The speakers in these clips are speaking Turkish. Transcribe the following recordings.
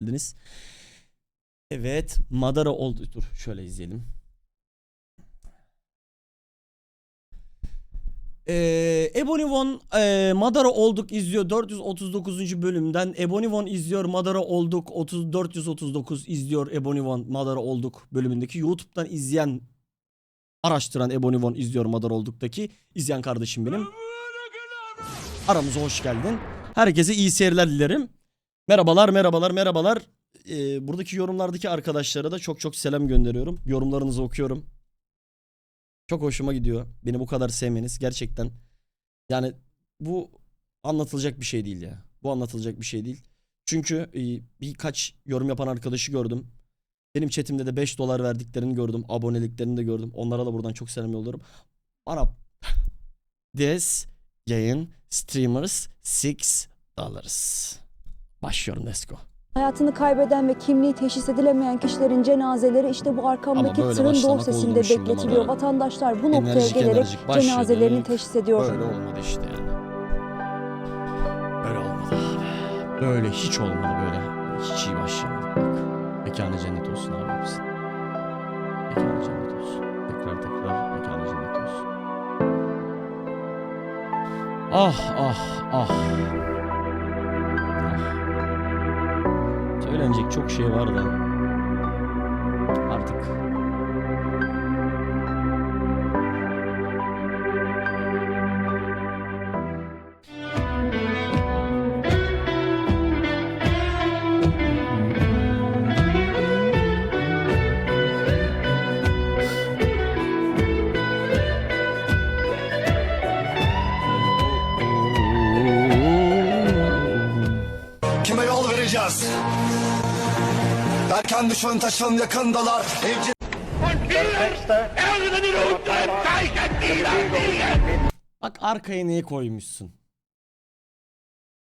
geldiniz. Evet, Madara oldu. Dur şöyle izleyelim. Ee, Ebony One e, Madara olduk izliyor 439. bölümden Ebony One izliyor Madara olduk 30 439 izliyor Ebony One Madara olduk bölümündeki YouTube'dan izleyen araştıran Ebony One izliyor Madara olduk'taki izleyen kardeşim benim. Aramıza hoş geldin. Herkese iyi seyirler dilerim. Merhabalar, merhabalar, merhabalar. Ee, buradaki yorumlardaki arkadaşlara da çok çok selam gönderiyorum. Yorumlarınızı okuyorum. Çok hoşuma gidiyor. Beni bu kadar sevmeniz gerçekten. Yani bu anlatılacak bir şey değil ya. Bu anlatılacak bir şey değil. Çünkü e, birkaç yorum yapan arkadaşı gördüm. Benim chatimde de 5 dolar verdiklerini gördüm. Aboneliklerini de gördüm. Onlara da buradan çok selam yolluyorum. Bana This yayın streamers 6 dollars. Başlıyorum let's go. Hayatını kaybeden ve kimliği teşhis edilemeyen kişilerin cenazeleri işte bu arkamdaki böyle tırın başlamak dorsesinde oldu şimdi bekletiliyor. bana? Vatandaşlar bu noktaya Enerjik gelerek enerjik başladı. cenazelerini teşhis ediyor. Böyle olmadı işte yani. Böyle olmadı abi. Böyle hiç olmadı böyle. Hiç iyi başlayamadık bak. Mekanı cennet olsun abi hepsi. Mekanı cennet olsun. Tekrar tekrar mekanı cennet olsun. Ah ah ah. Söylenecek çok şey var da. Artık Erken düşün taşın yakındalar. Evci Bak arkaya neyi koymuşsun?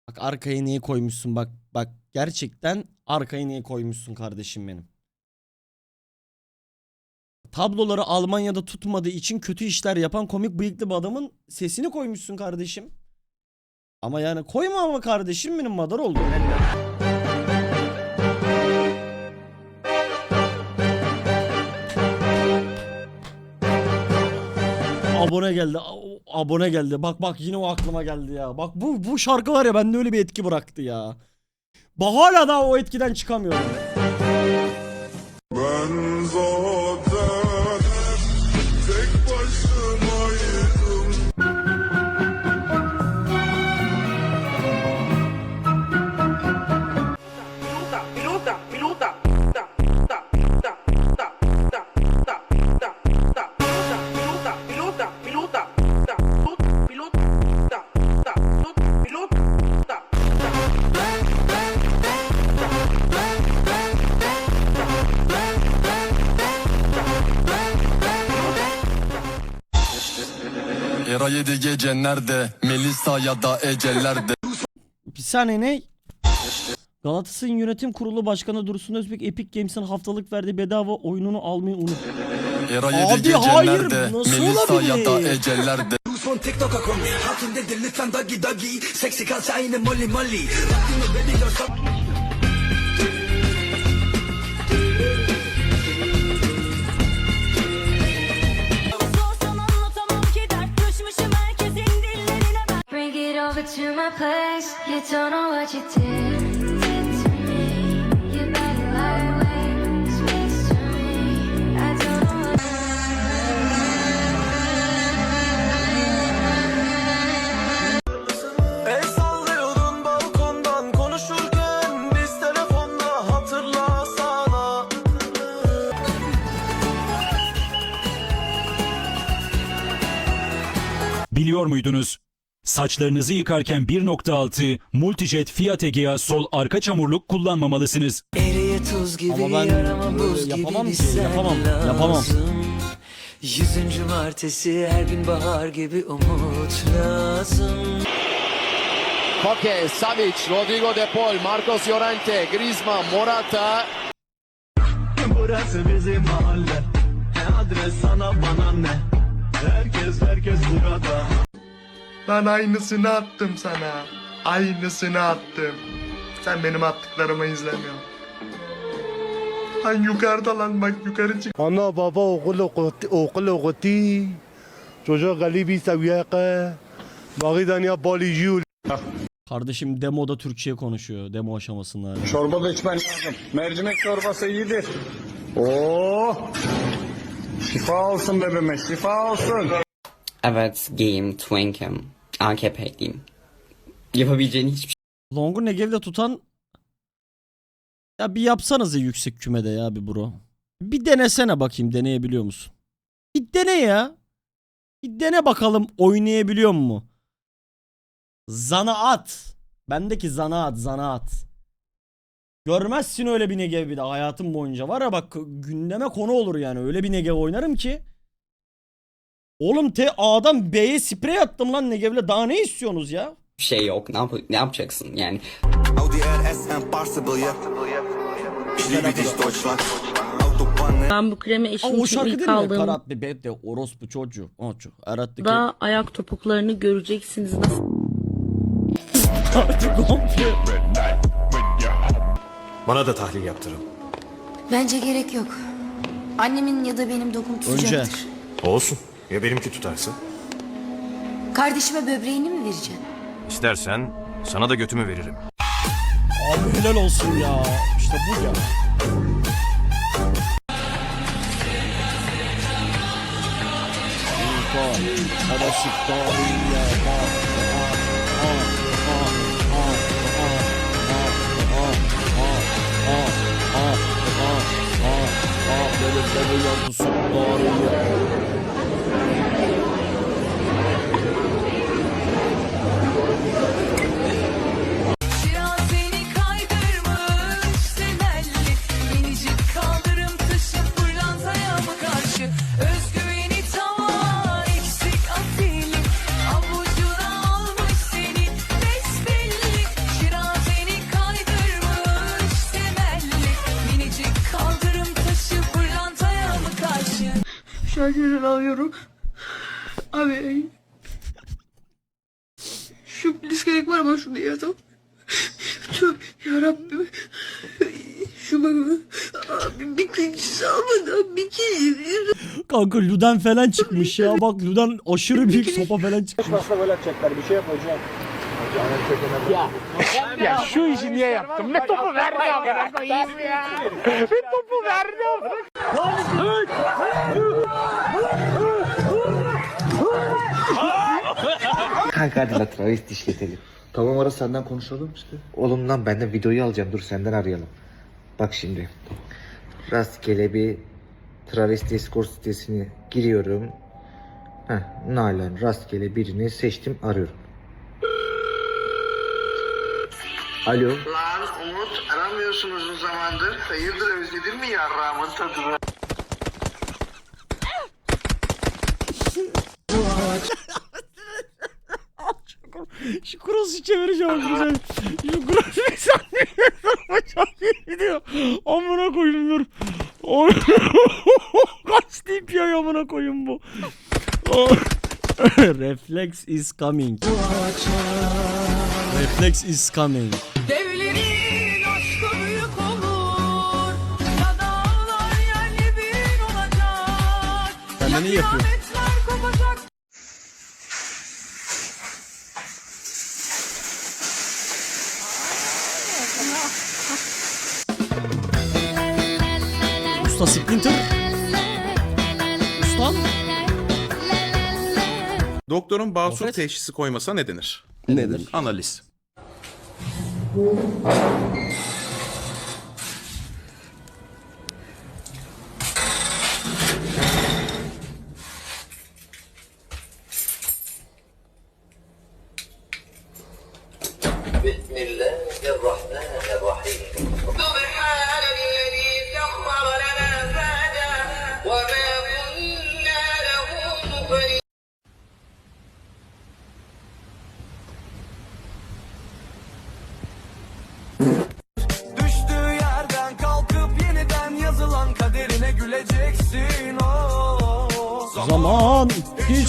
Bak arkaya neyi koymuşsun? Bak bak gerçekten arkaya neyi koymuşsun kardeşim benim. Tabloları Almanya'da tutmadığı için kötü işler yapan komik bıyıklı bir adamın sesini koymuşsun kardeşim. Ama yani koyma ama kardeşim benim madar oldu. Abone geldi. Abone geldi. Bak bak yine o aklıma geldi ya. Bak bu bu şarkı var ya bende öyle bir etki bıraktı ya. Bak hala daha o etkiden çıkamıyorum. Ben zaten yedi gece nerede? Melisa ya da Ecelerde Bir saniye ne? Galatasaray'ın yönetim kurulu başkanı Dursun Özbek Epic Games'in haftalık verdiği bedava oyununu almayı unut. Era Abi yedi gece hayır, nerede? nasıl Melisa ya da olabilir? Ecelerde Son TikTok'a koy. Hatundedir lütfen doggy doggy. Seksi kalsa yine molly molly. Vaktini beni görsen. over to my place. You don't know what you did. Biliyor muydunuz? Saçlarınızı yıkarken 1.6 Multijet Fiat Egea sol arka çamurluk kullanmamalısınız. Eriye tuz gibi Ama ben yarama buz böyle gibi yapamam ki, sen yapamam, lazım. yapamam. Yüzüncü martesi her gün bahar gibi umut lazım. Koke, Savic, Rodrigo De Paul, Marcos Llorente, Griezmann, Morata. Burası bizim mahalle. Ne adres sana bana ne? Herkes herkes burada. Ben aynısını attım sana Aynısını attım Sen benim attıklarımı izlemiyorsun Lan yukarıda lan bak yukarı çık. Ana baba okul okutti, okul okutti. Çocuk galibi seviyaka. Bagidan ya balijul. Kardeşim demoda Türkçe konuşuyor. Demo aşamasında. Çorba da içmen lazım. Mercimek çorbası iyidir. Oo. Şifa olsun bebeğime şifa olsun. Evet gayim, twinkim, AKP'liyim. Yapabileceğin hiçbir Long'u Negev'de tutan ya bir yapsanız ya yüksek kümede ya bir bro. Bir denesene bakayım deneyebiliyor musun? Bir dene ya. Bir dene bakalım oynayabiliyor mu? Zanaat. Bendeki zanaat zanaat. Görmezsin öyle bir Negev bir de hayatım boyunca. Var ya bak gündeme konu olur yani. Öyle bir Negev oynarım ki. Oğlum te A'dan B'ye sprey attım lan Negev'le. Daha ne istiyorsunuz ya? şey yok. Ne, yap ne yapacaksın yani? Ben bu kremi Aa, eşim o için şarkı ilk değil mi? aldığımda Karat bebek de orospu çocuğu. O çocuk. Arattaki. ayak topuklarını göreceksiniz nasıl Bana da tahlil yaptırın. Bence gerek yok. Annemin ya da benim dokum tutacaktır. Olsun. Ya benimki tutarsa? Kardeşime böbreğini mi vereceksin? İstersen sana da götümü veririm. Abi helal olsun ya. İşte bu ya. Seni Kanka Luden falan çıkmış ya. Bak Luden aşırı büyük sopa falan çıkmış. Ya şu işi niye yaptım? Ne topu verdi amına koyayım ya. Ne topu verdi amına Kanka hadi la travesti işletelim. Tamam ara senden konuşalım işte. Oğlum lan ben de videoyu alacağım dur senden arayalım. Bak şimdi. Rastgele bir travesti escort sitesine giriyorum. Heh, Nalan rastgele birini seçtim arıyorum. Alo. Lan Umut aramıyorsun uzun zamandır. Hayırdır özledin mi yarrağımın tadını? Şu cross'u çevireceğim güzel. Şu cross'u bir saniye çok iyi gidiyor. Amına koyayım dur. O- Kaç deyip ya amına koyayım bu. Reflex is coming. Reflex is coming. Devlerin aşkı büyük olur Ya dağlar yerli bir olacak Sen de ne yapıyorsun? Kıyametler kopacak Usta Splinter. Ustam. Doktorun basur teşhisi koymasa ne denir? Nedir? Analiz.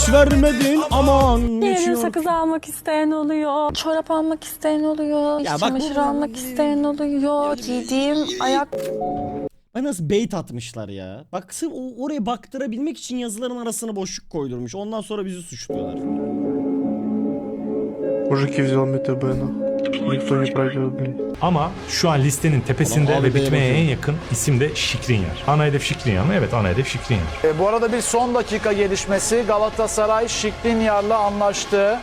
hiç vermedin aman Yerine geçiyor. sakız almak isteyen oluyor. Çorap almak isteyen oluyor. Ya bak çamaşır bu- almak isteyen oluyor. Giydiğim ayak Ay nasıl bait atmışlar ya. Bak sırf o- oraya baktırabilmek için yazıların arasına boşluk koydurmuş. Ondan sonra bizi suçluyorlar. Мужики взял метабена. Никто Victoria Pride değil. Ama şu an listenin tepesinde ve bitmeye en yakın isim de Şikrinyar. Ana hedef Şikrinyar mı? Evet ana hedef Şikrinyar. E, bu arada bir son dakika gelişmesi Galatasaray Şikrinyar'la anlaştı.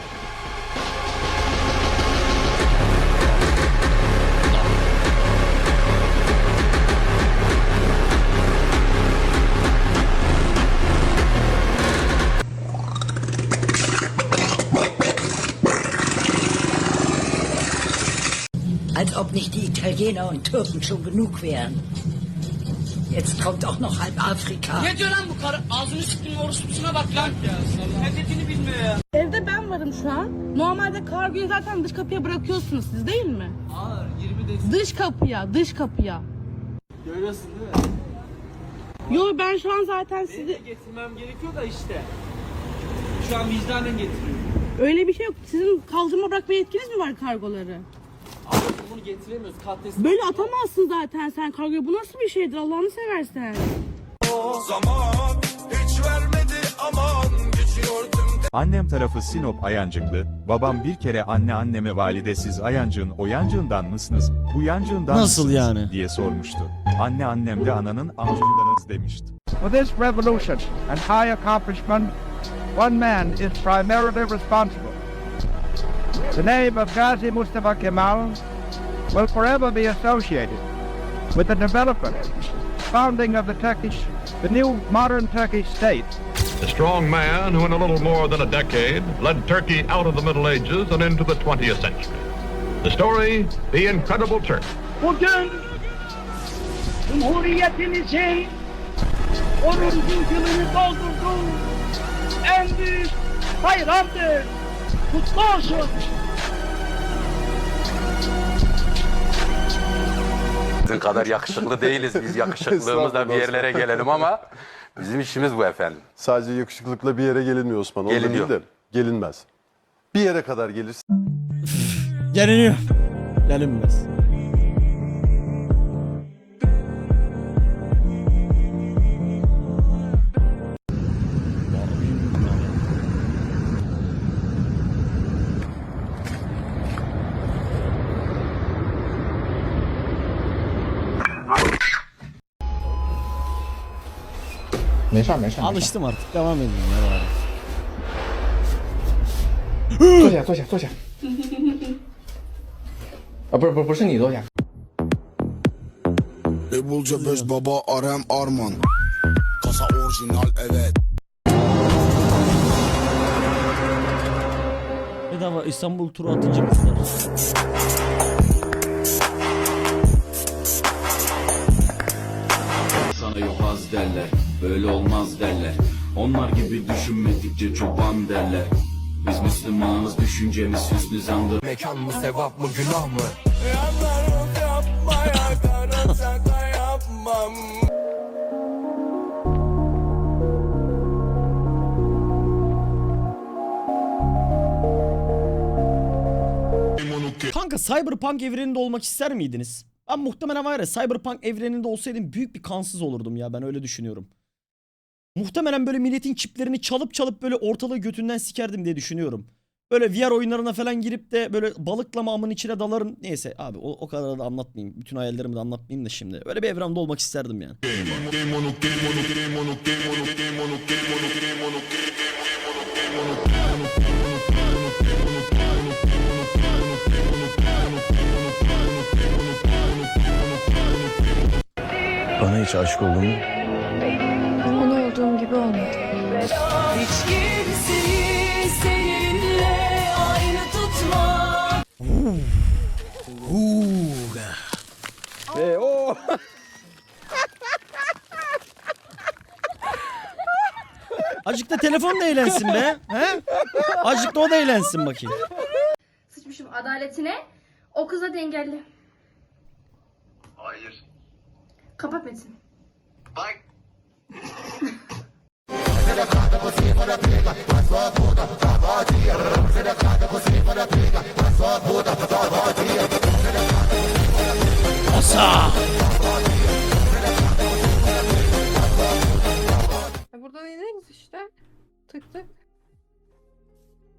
Italiener und Türken schon genug wären. Jetzt kommt auch noch halb Afrika. Ne diyor lan bu karı? Ağzını sıktın orospusuna bak lan. Ne dediğini bilmiyor ya. Evde ben varım şu an. Normalde kargoyu zaten dış kapıya bırakıyorsunuz siz değil mi? Ağır 20 de Dış kapıya, dış kapıya. görüyorsun değil mi? Yo ben şu an zaten sizi... Getirmem gerekiyor da işte. Şu an vicdanen getiriyorum. Öyle bir şey yok. Sizin kaldırma bırakma yetkiniz mi var kargoları? Abi getiremiyoruz. Katlesin. Böyle atamazsın zaten sen kargoyu. Bu nasıl bir şeydir Allah'ını seversen. Annem tarafı Sinop Ayancıklı, babam bir kere anne anneme validesiz Ayancık'ın o yancığından mısınız, bu yancığından Nasıl mısınız?" yani? diye sormuştu. Anne annem de ananın amcındanız demişti. For this revolution and high accomplishment, one man is primarily responsible. The name of Gazi Mustafa Kemal will forever be associated with the development, founding of the Turkish, the new modern Turkish state. The strong man who in a little more than a decade led Turkey out of the Middle Ages and into the 20th century. The story, The Incredible Turk. Bugün Cumhuriyetimizin 10. yılını doldurduğu en büyük bayramdır. Kutlu olsun. Sizin kadar yakışıklı değiliz biz yakışıklığımızla bir yerlere gelelim ama bizim işimiz bu efendim. Sadece yakışıklıkla bir yere gelinmiyor Osman. Geliniyor. değil de gelinmez. Bir yere kadar gelirsin. Geliniyor. Gelinmez. Alıştım artık. Devam edin ya bari. 坐下，坐下，坐下。啊，不是，不是，不是你坐下。 Ebulca Beş Baba Arem Arman Kasa orijinal evet Bedava İstanbul turu atınca kızlar. Sana yobaz derler Böyle olmaz derler Onlar gibi düşünmedikçe çoban derler Biz Müslümanız düşüncemiz hüsnü zandır Mekan mı sevap mı günah mı? Kanka Cyberpunk evreninde olmak ister miydiniz? Ben muhtemelen var ya Cyberpunk evreninde olsaydım büyük bir kansız olurdum ya ben öyle düşünüyorum. Muhtemelen böyle milletin çiplerini çalıp çalıp böyle ortalığı götünden sikerdim diye düşünüyorum. Böyle VR oyunlarına falan girip de böyle balıklama amın içine dalarım. Neyse abi o, o kadar da anlatmayayım. Bütün hayallerimi de anlatmayayım da şimdi. Öyle bir evrende olmak isterdim yani. Bana hiç aşık oldun mu? Da telefon da eğlensin be. He? Azıcık da o da eğlensin bakayım. Sıçmışım adaletine. O kıza dengelli. Hayır Kapat Metin. Bak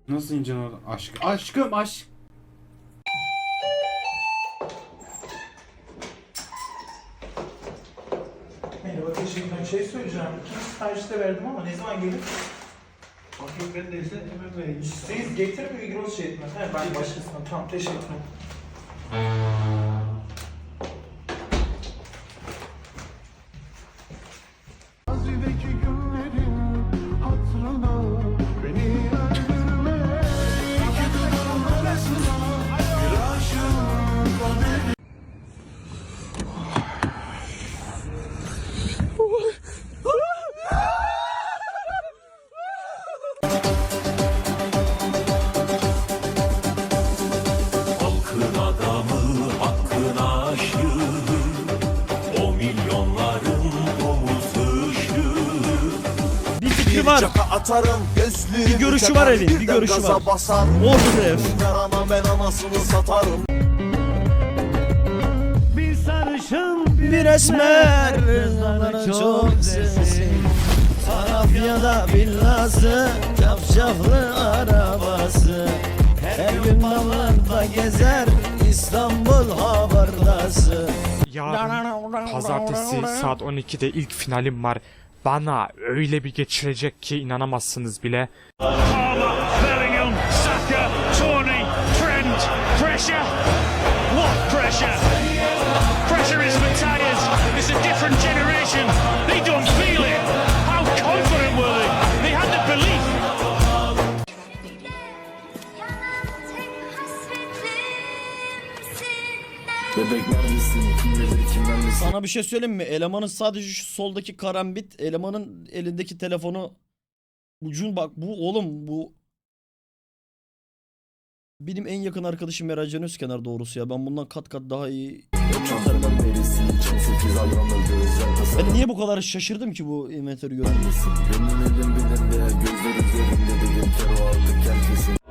Nasıl ineceksin oradan? Aşk. Aşkım aşk. Merhaba teşekkür ederim. Şey söyleyeceğim. İkinci siparişte verdim ama ne zaman gelir? Bakayım ben de ise hemen vereyim. Siz getirin mi Migros şey etmez. He ben başkasına. Tamam teşekkür ederim. Atarım Bir görüşü var evin. Bir görüşü var. Ordu ev. Ama ben anasını satarım Bir sarışın bir esmer Sana çok sevsin Sarafya'da villası Cafcaflı arabası Her gün mallarda gezer İstanbul havardası Yarın pazartesi saat 12'de ilk finalim var. Bana öyle bir geçirecek ki inanamazsınız bile. What pressure? Pressure is tires. It's a different generation. Bebek neredesin kim bilir kimden misin Sana bir şey söyleyeyim mi? Elemanın sadece şu soldaki karambit Elemanın elindeki telefonu Ucun bak bu oğlum bu benim en yakın arkadaşım Meracan Özkenar doğrusu ya. Ben bundan kat kat daha iyi Çantadan berisin için 8 adamla gözler Ben niye bu kadar şaşırdım ki bu inventörü görünce? Benim elim bilimde gözler üzerinde dedim artık herkesin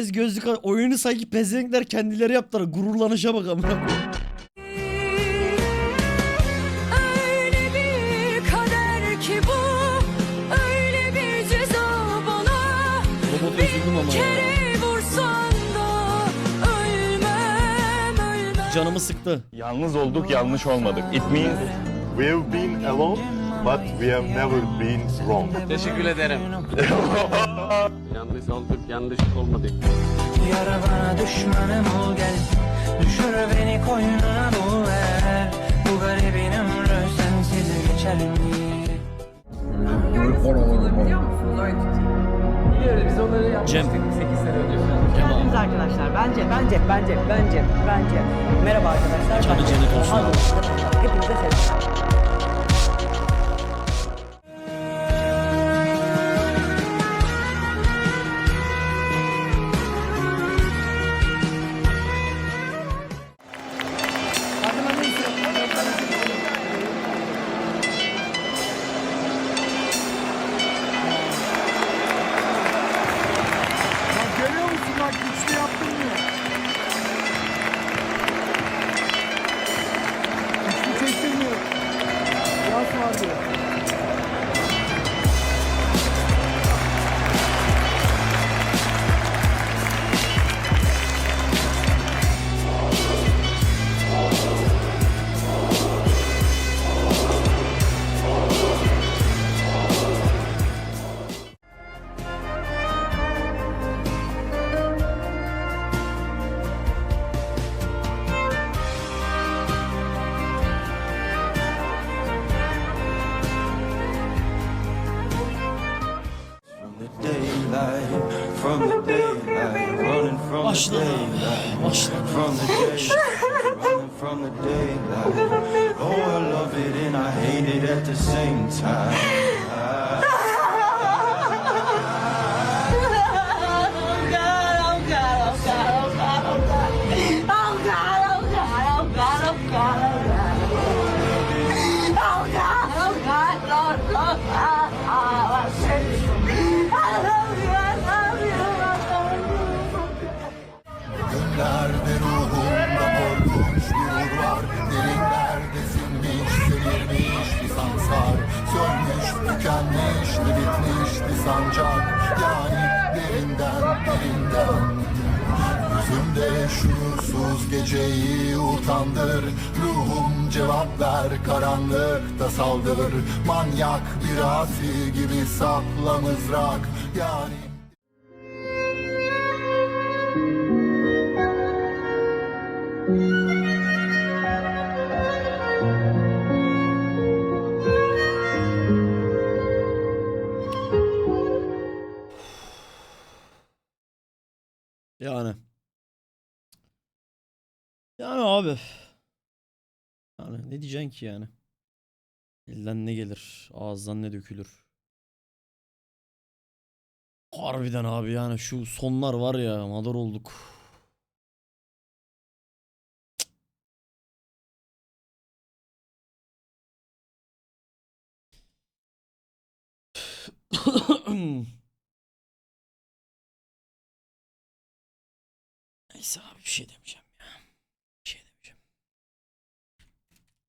Ya bu ez gözlük oyunu sanki pezevenkler kendileri yaptılar. Gururlanışa bak amına koyayım. Öyle bir kader ki bu Öyle bir ceza bana Robota üzüldüm ama ya. Canımı sıktı. Yalnız olduk, yanlış olmadık. It means We have been alone but we have never been wrong. Teşekkür ederim. yanlış olduk, yanlış olmadık. Yara bana düşmanım ol gel. Düşür beni koynuna bul ver. Bu garibin ömrü sensiz geçer mi? Cem. Biz arkadaşlar bence bence bence bence bence merhaba arkadaşlar. Canı olsun. Hadi. Hepinize selam. Running from the Başladı. daylight. Başladı. From the running from the daylight. Oh, I love it and I hate it at the same time. Utandır Ruhum cevap ver karanlıkta saldır Manyak bir asi gibi sapla mızrak Yani Yani. Yani abi. Ne diyeceksin ki yani? Elden ne gelir? Ağızdan ne dökülür? Harbiden abi yani şu sonlar var ya madar olduk. Neyse abi bir şey demeyeceğim.